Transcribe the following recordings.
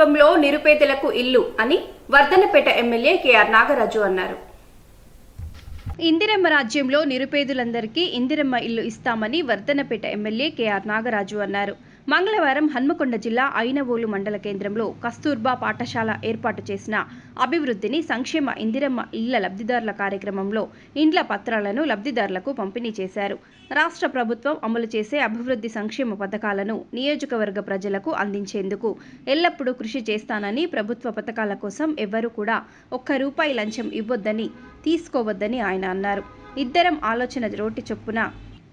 ప్రభుత్వంలో నిరుపేదలకు ఇల్లు అని వర్ధనపేట ఎమ్మెల్యే కేఆర్ నాగరాజు అన్నారు. ఇందిరమ్మ రాజ్యంలో నిరుపేదలందరికీ ఇందిరమ్మ ఇల్లు ఇస్తామని వర్ధనపేట ఎమ్మెల్యే కేఆర్ నాగరాజు అన్నారు. మంగళవారం హన్మకొండ జిల్లా ఐనవోలు మండల కేంద్రంలో కస్తూర్బా పాఠశాల ఏర్పాటు చేసిన అభివృద్ధిని సంక్షేమ ఇందిరమ్మ ఇళ్ళ లబ్ధిదారుల కార్యక్రమంలో ఇండ్ల పత్రాలను లబ్ధిదారులకు పంపిణీ చేశారు. రాష్ట్ర ప్రభుత్వం అమలు చేసే అభివృద్ధి సంక్షేమ పథకాలను నియోజకవర్గ ప్రజలకు అందించేందుకు ఎల్లప్పుడూ కృషి చేస్తానని ప్రభుత్వ పథకాల కోసం ఎవ్వరూ కూడా ఒక్క రూపాయి లంచం ఇవ్వొద్దని తీసుకోవద్దని ఆయన అన్నారు. ఇద్దరం ఆలోచన రోటి చొప్పున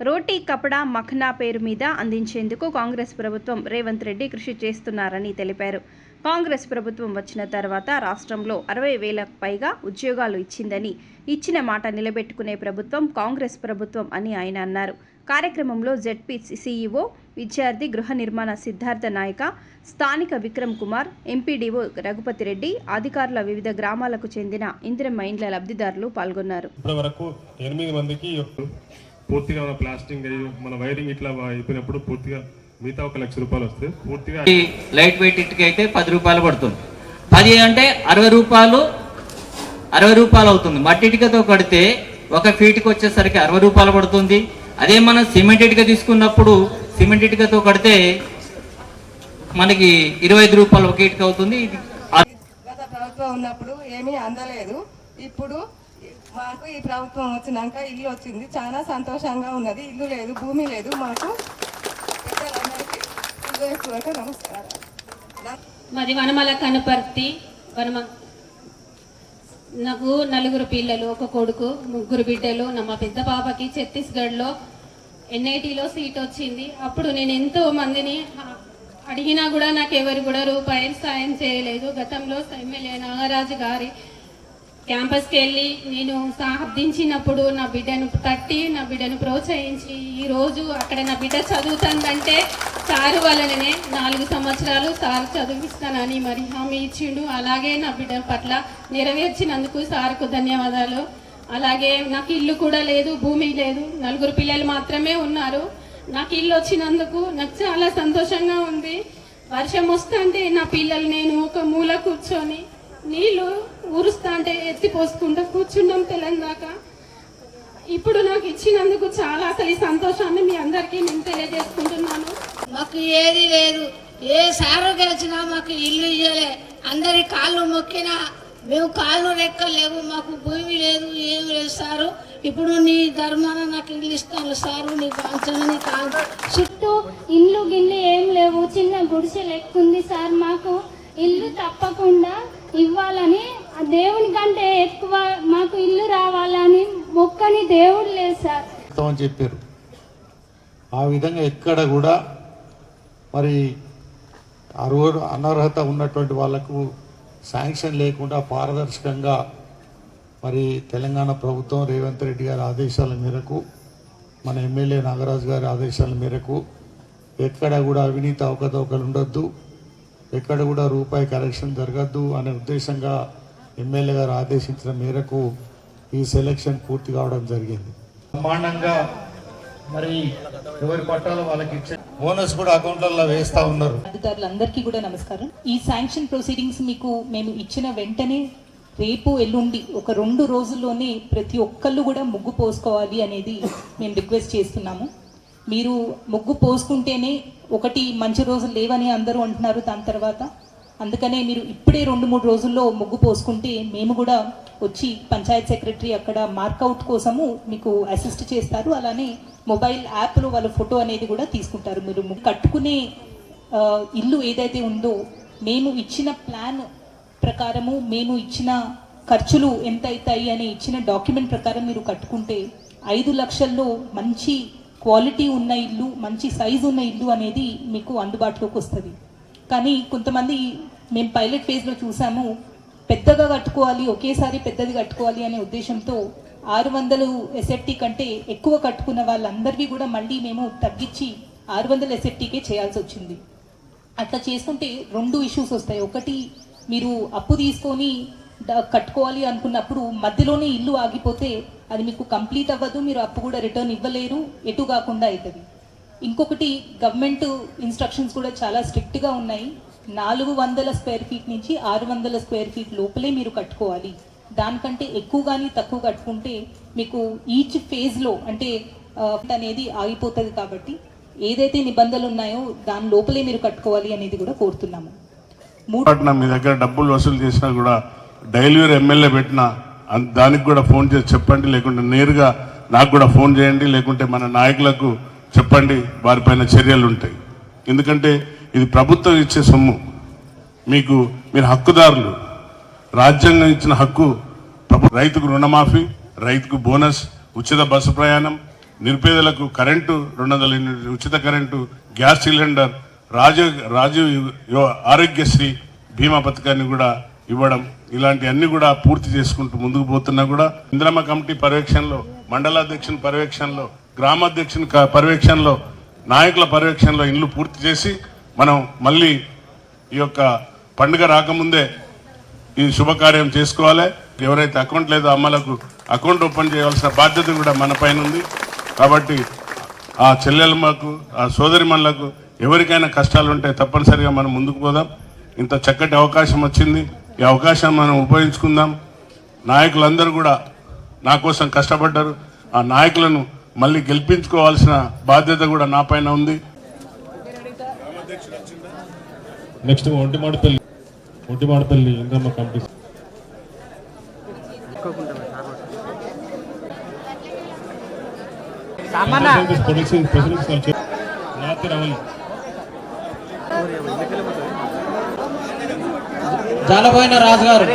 రోటీ కపడా మఖనా పేరు మీద అందించేందుకు కాంగ్రెస్ ప్రభుత్వం రేవంత్ రెడ్డి కృషి చేస్తున్నారని తెలిపారు. కాంగ్రెస్ ప్రభుత్వం వచ్చిన తర్వాత రాష్ట్రంలో అరవై వేలకు పైగా ఉద్యోగాలు ఇచ్చిందని ఇచ్చిన మాట నిలబెట్టుకునే ప్రభుత్వం కాంగ్రెస్ ప్రభుత్వం అని ఆయన అన్నారు. కార్యక్రమంలో జెడ్పీ సీఈఓ విద్యార్థి గృహ నిర్మాణ సిద్ధార్థ నాయక స్థానిక విక్రమ్ కుమార్ ఎంపీడీఓ రఘుపతి రెడ్డి అధికారుల వివిధ గ్రామాలకు చెందిన ఇందిరమ్మ ఇండ్ల లబ్ధిదారులు పాల్గొన్నారు. పూర్తిగా మన ప్లాస్టింగ్ అయ్యి మన వైరింగ్ ఇట్లా అయిపోయినప్పుడు పూర్తిగా మిగతా ఒక లక్ష రూపాయలు వస్తాయి. పూర్తిగా లైట్ వెయిట్ ఇటుక అయితే పది రూపాయలు పడుతుంది. పది అంటే అరవై రూపాయలు అరవై రూపాయలు అవుతుంది. మట్టి ఇటుకతో కడితే ఒక ఫీట్కి వచ్చేసరికి అరవై రూపాయలు పడుతుంది. అదే మనం సిమెంట్ ఇటుక తీసుకున్నప్పుడు సిమెంట్ ఇటుకతో కడితే మనకి ఇరవై ఐదు రూపాయలు ఒక ఇటుక అవుతుంది. ఇది గత ప్రభుత్వం ఉన్నప్పుడు ఏమీ అందలేదు. ఇప్పుడు మాకు ఈ ప్రభుత్వం వచ్చినాక ఇల్లు వచ్చింది. చాలా సంతోషంగా ఉన్నది. ఇల్లు లేదు భూమి లేదు. మాకు నమస్కారం మాది వనమల కనుపర్తి వనమ నాకు నలుగురు పిల్లలు ఒక కొడుకు ముగ్గురు బిడ్డలు నా పెద్ద పాపకి ఛత్తీస్గఢ్లో ఎన్ఐటీలో సీట్ వచ్చింది. అప్పుడు నేను ఎంతో మందిని అడిగినా కూడా నాకు ఎవరు కూడా రూపాయలు సాయం చేయలేదు. గతంలో ఎమ్మెల్యే నాగరాజు గారి క్యాంపస్కి వెళ్ళి నేను సాధించినప్పుడు నా బిడ్డను తట్టి నా బిడ్డను ప్రోత్సహించి ఈరోజు అక్కడ నా బిడ్డ చదువుతుందంటే సారు వలననే నాలుగు సంవత్సరాలు సార్ చదివిస్తానని మరి హామీ ఇచ్చిండు. అలాగే నా బిడ్డ పట్ల నెరవేర్చినందుకు సార్కు ధన్యవాదాలు. అలాగే నాకు ఇల్లు కూడా లేదు భూమి లేదు. నలుగురు పిల్లలు మాత్రమే ఉన్నారు. నాకు ఇల్లు వచ్చినందుకు నాకు చాలా సంతోషంగా ఉంది. వర్షం వస్తుంటే నా పిల్లలు నేను ఒక మూల కూర్చొని నీళ్ళు ఊరుస్తా అంటే ఎత్తి పోసుకుంటా కూర్చున్నాం తెలంగాణ ఇప్పుడు నాకు ఇచ్చినందుకు చాలా అసలు ఈ సంతోషాన్ని మీ అందరికీ నేను తెలియజేసుకుంటున్నాను. మాకు ఏది లేదు. ఏ సారు గెలిచినా మాకు ఇల్లు ఇయ్యలే. అందరి కాళ్ళు మొక్కినా మేము కాళ్ళు రెక్కలు లేవు మాకు భూమి లేదు ఏమి లేదు సారు. ఇప్పుడు నీ ధర్మాన నాకు ఇల్లు ఇస్తాను సారు. నీ కాంచన నీ కాంచ చుట్టూ ఇల్లు గిల్లు ఏం లేవు. చిన్న గుడిసె లెక్కుంది సార్ మాకు. ఇల్లు తప్పకుండా ఇవ్వాలని ఆ దేవుని కంటే ఎక్కువ మాకు ఇల్లు రావాలని మొక్కని దేవుడు లేదు సార్. అని చెప్పారు. ఆ విధంగా ఎక్కడ కూడా మరి అర్హుడు అనర్హత ఉన్నటువంటి వాళ్ళకు శాంక్షన్ లేకుండా పారదర్శకంగా మరి తెలంగాణ ప్రభుత్వం రేవంత్ రెడ్డి గారి ఆదేశాల మేరకు మన ఎమ్మెల్యే నాగరాజు గారి ఆదేశాల మేరకు ఎక్కడ కూడా అవినీతి అవకతవకలు ఉండొద్దు. ఎక్కడ కూడా రూపాయి కరెక్షన్ జరగద్దు అనే ఉద్దేశంగా ఎమ్మెల్యే గారు ఆదేశించిన మేరకు ఈ సెలక్షన్ పూర్తి కావడం జరిగింది. బ్రహ్మాండంగా మరి ఎవరి పట్టాలు వాళ్ళకి ఇచ్చే బోనస్ కూడా అకౌంట్లలో వేస్తా ఉన్నారు. అధికారులందరికీ కూడా నమస్కారం. ఈ శాంక్షన్ ప్రొసీడింగ్స్ మీకు మేము ఇచ్చిన వెంటనే రేపు ఎల్లుండి ఒక రెండు రోజుల్లోనే ప్రతి ఒక్కళ్ళు కూడా ముగ్గు పోసుకోవాలి అనేది మేము రిక్వెస్ట్ చేస్తున్నాము. మీరు ముగ్గు పోసుకుంటేనే ఒకటి మంచి రోజులు లేవని అందరూ అంటున్నారు దాని తర్వాత. అందుకనే మీరు ఇప్పుడే రెండు మూడు రోజుల్లో ముగ్గు పోసుకుంటే మేము కూడా వచ్చి పంచాయత్ సెక్రటరీ అక్కడ మార్కౌట్ కోసము మీకు అసిస్ట్ చేస్తారు. అలానే మొబైల్ యాప్లో వాళ్ళ ఫోటో అనేది కూడా తీసుకుంటారు మీరు కట్టుకునే ఇల్లు ఏదైతే ఉందో మేము ఇచ్చిన ప్లాన్ ప్రకారము మేము ఇచ్చిన ఖర్చులు ఎంత అవుతాయి అని ఇచ్చిన డాక్యుమెంట్ ప్రకారం మీరు కట్టుకుంటే ఐదు లక్షల్లో మంచి క్వాలిటీ ఉన్న ఇల్లు మంచి సైజు ఉన్న ఇల్లు అనేది మీకు అందుబాటులోకి వస్తుంది. కానీ కొంతమంది మేము పైలట్ ఫేజ్లో చూసాము పెద్దగా కట్టుకోవాలి ఒకేసారి పెద్దది కట్టుకోవాలి అనే ఉద్దేశంతో ఆరు వందలు ఎస్ఎఫ్టీ కంటే ఎక్కువ కట్టుకున్న వాళ్ళందరివి కూడా మళ్ళీ మేము తగ్గించి ఆరు వందల ఎస్ఎఫ్టీకే చేయాల్సి వచ్చింది. అట్లా చేసుకుంటే రెండు ఇష్యూస్ వస్తాయి. ఒకటి మీరు అప్పు తీసుకొని కట్టుకోవాలి అనుకున్నప్పుడు మధ్యలోనే ఇల్లు ఆగిపోతే అది మీకు కంప్లీట్ అవ్వదు మీరు అప్పు కూడా రిటర్న్ ఇవ్వలేరు ఎటు కాకుండా అవుతుంది ఇంకొకటి గవర్నమెంట్ ఇన్స్ట్రక్షన్స్ కూడా చాలా స్ట్రిక్ట్గా ఉన్నాయి. నాలుగు వందల స్క్వేర్ ఫీట్ నుంచి ఆరు వందల స్క్వేర్ ఫీట్ లోపలే మీరు కట్టుకోవాలి. దానికంటే ఎక్కువ కానీ తక్కువ కట్టుకుంటే మీకు ఈచ్ ఫేజ్లో అంటే అనేది ఆగిపోతుంది కాబట్టి ఏదైతే నిబంధనలు ఉన్నాయో దాని లోపలే మీరు కట్టుకోవాలి అనేది కూడా కోరుతున్నాము. మూడు మీ దగ్గర డబ్బులు వసూలు చేసినా కూడా డైలీవర్ ఎమ్మెల్యే పెట్టినా దానికి కూడా ఫోన్ చేసి చెప్పండి లేకుంటే నేరుగా నాకు కూడా ఫోన్ చేయండి లేకుంటే మన నాయకులకు చెప్పండి వారిపైన చర్యలు ఉంటాయి. ఎందుకంటే ఇది ప్రభుత్వం ఇచ్చే సొమ్ము. మీకు మీరు హక్కుదారులు. రాజ్యాంగం ఇచ్చిన హక్కు రైతుకు రుణమాఫీ రైతుకు బోనస్ ఉచిత బస్సు ప్రయాణం నిరుపేదలకు కరెంటు రెండు వందల ఉచిత current gas cylinder Rajiv Rajiv Aarogyasri బీమా పథకాన్ని కూడా ఇవ్వడం ఇలాంటి అన్ని కూడా పూర్తి చేసుకుంటూ ముందుకు పోతున్నా కూడా ఇంద్రమ్మ కమిటీ పర్యవేక్షణలో మండలాధ్యక్షుని పర్యవేక్షణలో గ్రామాధ్యక్షుని క- పర్యవేక్షణలో నాయకుల పర్యవేక్షణలో ఇల్లు పూర్తి చేసి మనం మళ్ళీ ఈ యొక్క పండుగ రాకముందే ఈ శుభకార్యం చేసుకోవాలి. ఎవరైతే అకౌంట్ లేదో అమ్మలకు అకౌంట్ ఓపెన్ చేయవలసిన బాధ్యత కూడా మన పైన ఉంది. కాబట్టి ఆ చెల్లెలమ్మకు ఆ సోదరిమణులకు ఎవరికైనా కష్టాలు ఉంటే తప్పనిసరిగా మనం ముందుకు పోదాం. ఇంత చక్కటి అవకాశం వచ్చింది. ఈ అవకాశం మనం ఉపయోగించుకుందాం. నాయకులందరూ కూడా నా కోసం కష్టపడ్డారు. ఆ నాయకులను మళ్ళీ గెలిపించుకోవాల్సిన బాధ్యత కూడా నా పైన ఉంది. Next Ontimadapalli Ontimadapalli Indiramma committee. చెప్ప- రాత్రి చాలా పోయిన రాజుగారు